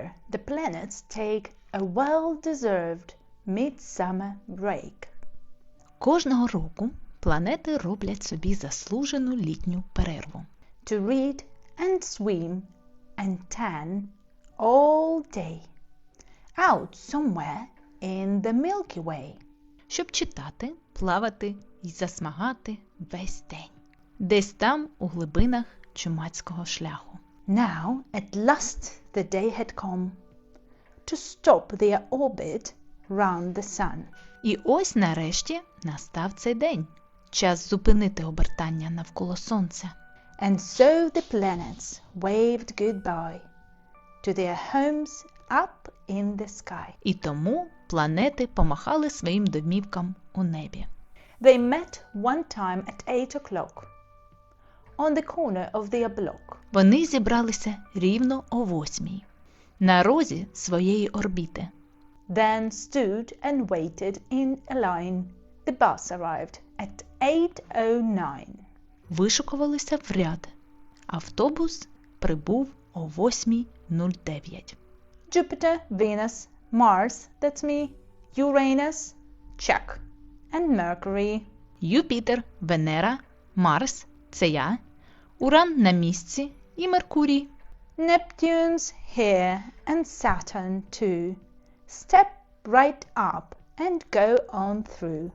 year, the planets take a well-deserved midsummer break. Кожного року планети роблять собі заслужену літню перерву, to read and swim and tan all day out somewhere in the Milky Way. щоб читати, плавати і засмагати весь день, десь там у глибинах чумацького шляху. Now, at last, the day had come to stop their orbit round the sun. І ось нарешті настав цей день. Час зупинити обертання навколо сонця. And so the planets waved goodbye to their homes up in the sky. І тому планети помахали своїм домівкам у небі. They met one time at eight o'clock on the corner of their block. Вони зібралися рівно о восьмій на розі своєї орбіти. then stood and waited in a line. The bus arrived at 8.09. Вишукувалися в ряд. Автобус прибув о 8.09. Jupiter, Venus, Mars, that's me, Uranus, check, and Mercury. Юпітер, Венера, Марс це я, Уран на місці і Меркурій. Neptune's here and Saturn too. Step right up and go on through.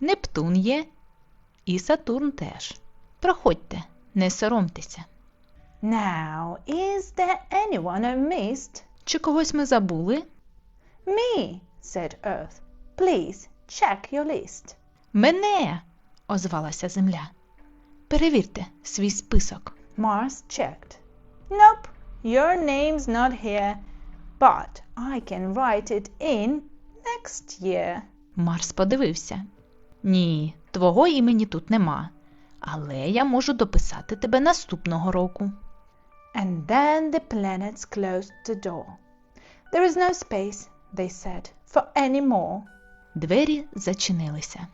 Нептун є і Сатурн теж. Проходьте, не соромтеся. Now, is there anyone I missed? Чи когось ми забули? Me, said Earth. Please check your list. Мене, озвалася Земля. Перевірте свій список. Mars checked. Nope, your name's not here, but I can write it in next year. Марс подивився. Ні, твого імені тут нема. Але я можу дописати тебе наступного року. And then the planets closed the door. There is no space, they said, for any more. Двері зачинилися.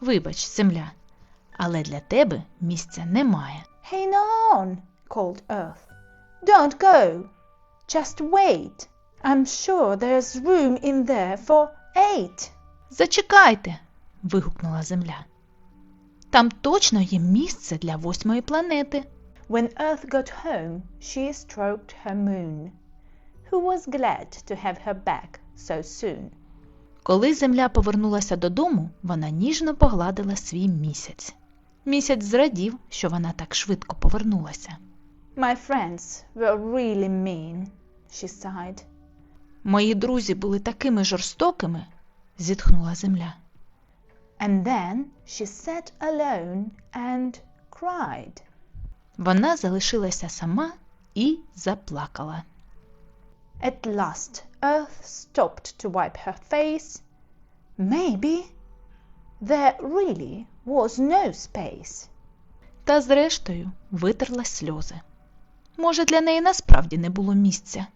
Вибач, земля, але для тебе місця немає. Hang on, called Earth. Don't go. Just wait. I'm sure there's room in there for eight. Зачекайте. вигукнула земля. Там точно є місце для восьмої планети. When Earth got home, she stroked her moon, who was glad to have her back so soon. Коли земля повернулася додому, вона ніжно погладила свій місяць. Місяць зрадів, що вона так швидко повернулася. My friends were really mean, she sighed. Мої друзі були такими жорстокими, зітхнула земля. And then she sat alone and cried. Вона залишилася сама і заплакала. At last, Earth stopped to wipe her face. Maybe there really was no space. Та зрештою витерла сльози. Може, для неї насправді не було місця.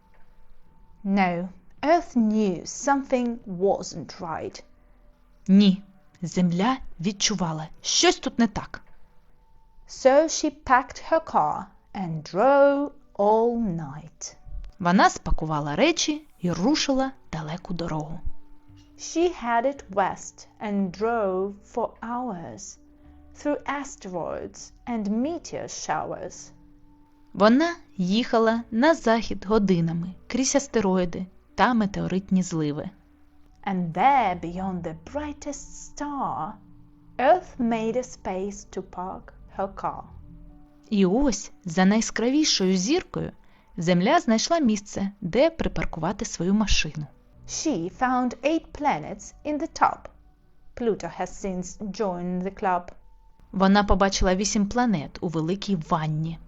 No, Earth knew something wasn't right. Ні, земля відчувала, щось тут не так. So she packed her car and drove all night. Вона спакувала речі і рушила далеку дорогу. She headed west and drove for hours through asteroids and meteor showers. Вона їхала на захід годинами крізь астероїди та метеоритні зливи. And there, beyond the brightest star, Earth made a space to park her car. І ось за найскравішою зіркою земля знайшла місце, де припаркувати свою машину. She found eight planets in the top. Pluto has since joined the club. Вона побачила вісім планет у великій ванні.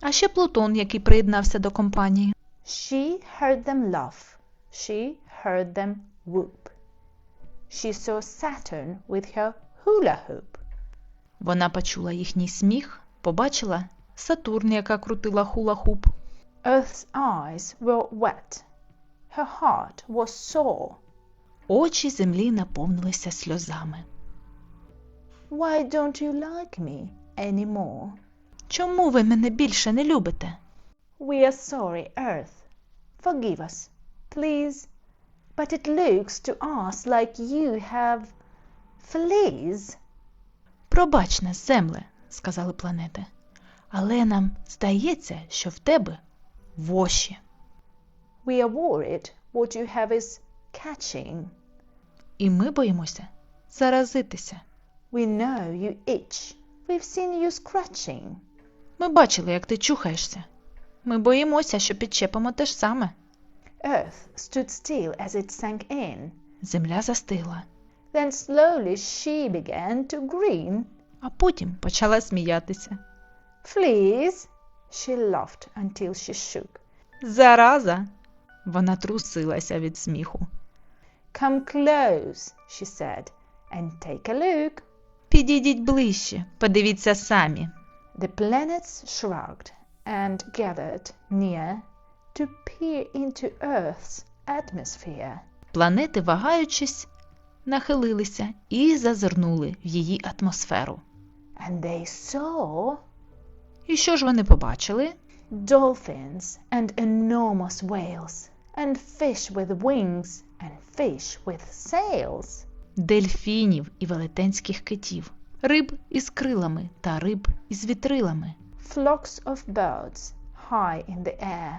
А ще Плутон, який приєднався до компанії. She heard them laugh. She heard them whoop. She saw Saturn with her hula hoop. Вона почула їхній сміх, побачила Сатурн, яка крутила хула-хуп. Earth's eyes were wet. Her heart was sore. Очі землі наповнилися сльозами. Why don't you like me anymore? Чому ви мене більше не любите? We are sorry, Earth. forgive us, please. But it looks to us like you have fleas. Пробач нас, земле, сказали планети. Але нам здається, що в тебе воші. We are worried what you have is catching. І ми боїмося заразитися. We know you itch. We've seen you scratching. Ми бачили, як ти чухаєшся. Ми боїмося, що підчепимо те ж саме. Earth stood still as it sank in. Земля застигла, Then slowly she began to grin. а потім почала сміятися. Fleas? She laughed until she shook. Зараза! Вона трусилася від сміху. Come close, she said, and take a look. Підійдіть ближче, подивіться самі. The planets shrugged and gathered near to peer into Earth's atmosphere. Планети, вагаючись, нахилилися і зазирнули в її атмосферу. And they saw І що ж вони побачили? dolphins and enormous whales, and fish with wings and fish with sails. Дельфінів і велетенських китів, риб із крилами та риб із вітрилами, flocks of birds high in the air,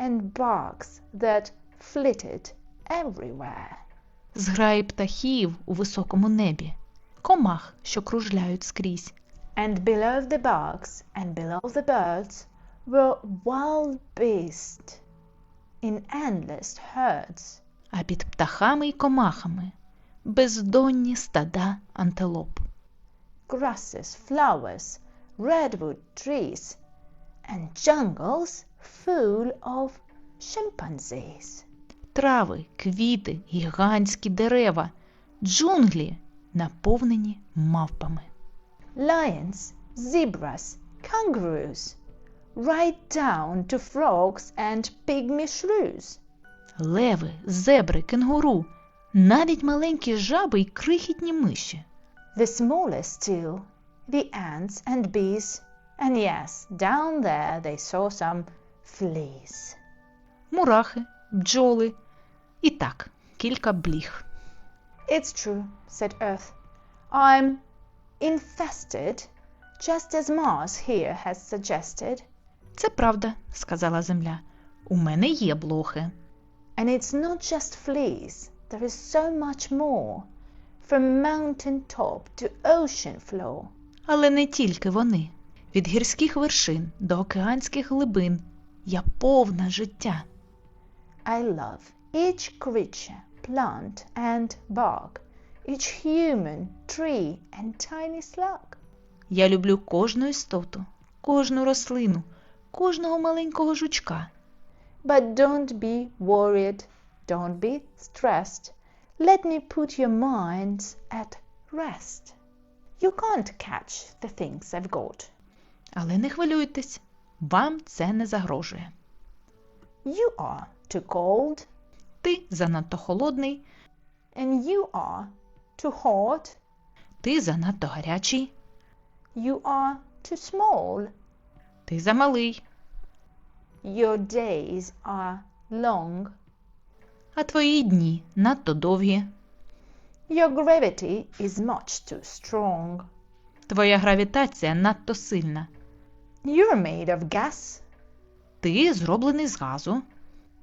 and bugs that flitted everywhere. зграї птахів у високому небі, комах, що кружляють скрізь, And below the bugs and below the birds were wild beasts in endless herds. а під птахами й комахами бездонні стада антилоп, grasses, flowers, redwood trees, and jungles full of chimpanzees. трави, квіти, гігантські дерева, джунглі, наповнені мавпами. Lions, zebras, kangaroos, right down to frogs and pygmy shrews. Леви, зебри, кенгуру, навіть маленькі жаби й крихітні миші. The smallest still, the ants and bees, and yes, down there they saw some fleas. мурахи, бджоли і так, кілька бліг. It's true, said Earth. I'm infested, just as Mars here has suggested. Це правда, сказала земля. У мене є блохи. And it's not just fleas, there is so much more. From mountain top to ocean floor. Але не тільки вони. Від гірських вершин до океанських глибин я повна життя. I love each creature, plant and bug, each human, tree and tiny slug. Я люблю кожну істоту, кожну рослину, кожного маленького жучка. But don't be worried, don't be stressed. Let me put your minds at rest. You can't catch the things I've got. Але не хвилюйтесь, вам це не загрожує. You are too cold, Ти занадто холодний, and you are too hot. ти занадто гарячий, You are too small. Ти замалий, Your days are long. а твої дні надто довгі. Your gravity is much too strong. Твоя гравітація надто сильна. You're made of gas. Ти зроблений з газу,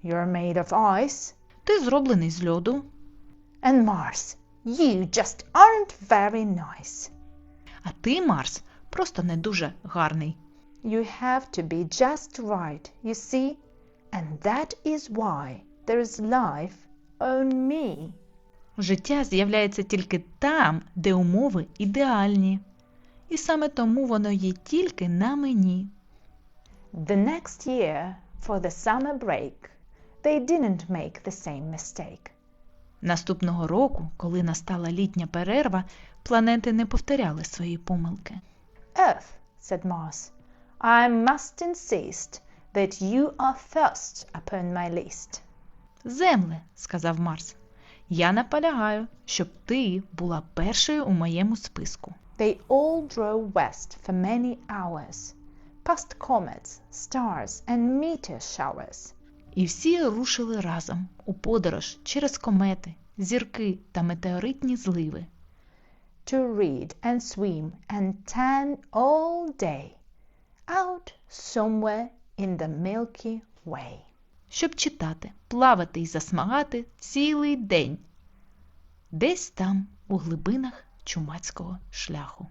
You're made of ice. ти зроблений з льоду, And Mars, you just aren't very nice. а ти, Марс, просто не дуже гарний. You have to be just right, you see? And that is why there is life on me. Життя з'являється тільки там, де умови ідеальні. І саме тому воно є тільки на мені. The next year, for the summer break, they didn't make the same mistake. Наступного року, коли настала літня перерва, планети не повторяли свої помилки. Earth, said Mars, I must insist that you are first upon my list. Земле, сказав Марс, я наполягаю, щоб ти була першою у моєму списку. They all drove west for many hours, past comets, stars, and meteor showers. І всі рушили разом у подорож через комети, зірки та метеоритні зливи. To read and swim and tan all day. Out somewhere in the Milky Way. щоб читати, плавати і засмагати цілий день. Десь там, у глибинах чумацького шляху.